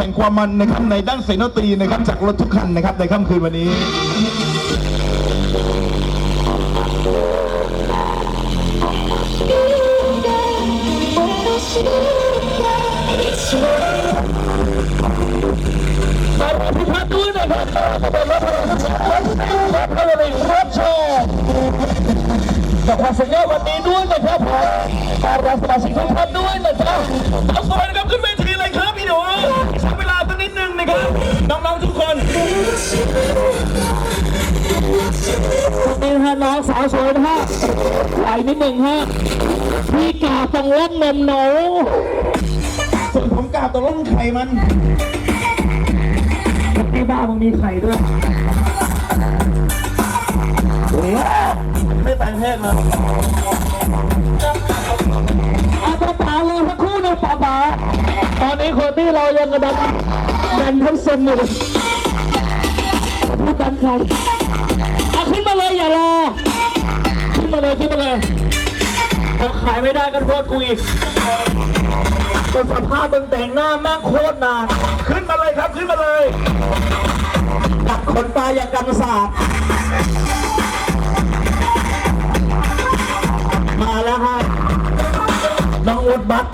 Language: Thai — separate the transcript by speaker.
Speaker 1: แห่งความมันนะครับในด้านเสียงดนตรีนะครับจากรถทุกคันนะครับในค่ำคืนวันนี้
Speaker 2: ขอบคุณพัดด้วยนะครับเป็นรถพลังงานรถพลังงานรถโชว์กับความสุขยอดวันนี้ด้วยนะครับผมการรับสมาชิกทุกท่านด้วยนะครับ นี่ฮะน้องสาวสวยนะฮะไหวนิดหนึ่งฮะพี่กาต้องเล่นนมหนู
Speaker 1: ส่วนผมกล่าวตกลงไข่มัน
Speaker 2: ที่บ้ามึงมีไข่ด้วย
Speaker 1: ไม่แต่งเพศนะ
Speaker 2: อาตาตาเลยสักคู่นึงป๋าป๋าตอนนี้คนที่เรายังกระดันดันทั้งเซนอยู่ พูดตังใครขึ้นมาเลยอย่ารอ ขึ้นมาเลยขึ้นมาเลยพอขายไม่ได้กันโทษกูอีกจนสภาพมึงแต่งหน้าแม่งโคตรนาน
Speaker 1: ขึ้นมาเลยครับขึ้นมาเลย
Speaker 2: ดักคนตายอย่างกันศาสตร์มาแล้วฮะน้องอุดบัตร